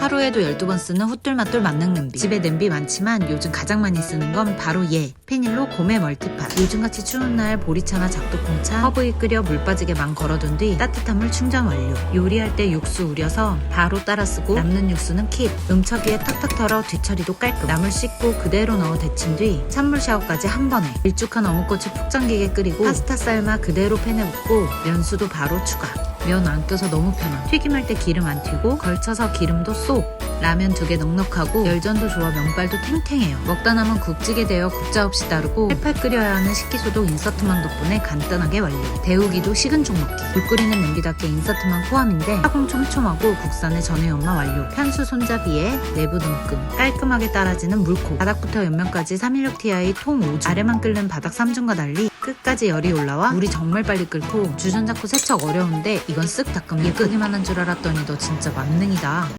하루에도 12번 쓰는 후뚤맛뚤 만능 냄비. 집에 냄비 많지만 요즘 가장 많이 쓰는 건 바로 얘. 페닐로 고메 멀티팟. 요즘같이 추운 날 보리차나 작두콩차, 허브이 끓여 물 빠지게 망 걸어둔 뒤 따뜻한 물 충전 완료. 요리할 때 육수 우려서 바로 따라 쓰고 남는 육수는 킵. 응척이에 탁탁 털어 뒤처리도 깔끔. 나물 씻고 그대로 넣어 데친 뒤 찬물 샤워까지 한 번에. 일쭉한 어묵꼬치 푹 잠기게 끓이고 파스타 삶아 그대로 팬에 붓고 면수도 바로 추가. 면 안 껴서 너무 편함. 튀김할 때 기름 안 튀고 걸쳐서 기름도 쏙. 라면 두 개 넉넉하고 열전도 좋아 면발도 탱탱해요. 먹다 남은 국찌개 되어 국자 없이 따르고 팔팔 끓여야 하는 식기소독 인서트망 덕분에 간단하게 완료. 데우기도 식은 종 먹기. 물 끓이는 냄비답게 인서트망 포함인데 타공 촘촘하고 국산의 전회 연마 완료. 편수 손잡이에 내부 등금. 깔끔하게 따라지는 물코. 바닥부터 옆면까지 316 Ti 통 5주. 아래만 끓는 바닥 3중과 달리 끝까지 열이 올라와 물이 정말 빨리 끓고 주전 자꾸 세척 어려운데 이건 쓱 닦으면 예쁘기만 한 줄 알았더니 너 진짜 만능이다.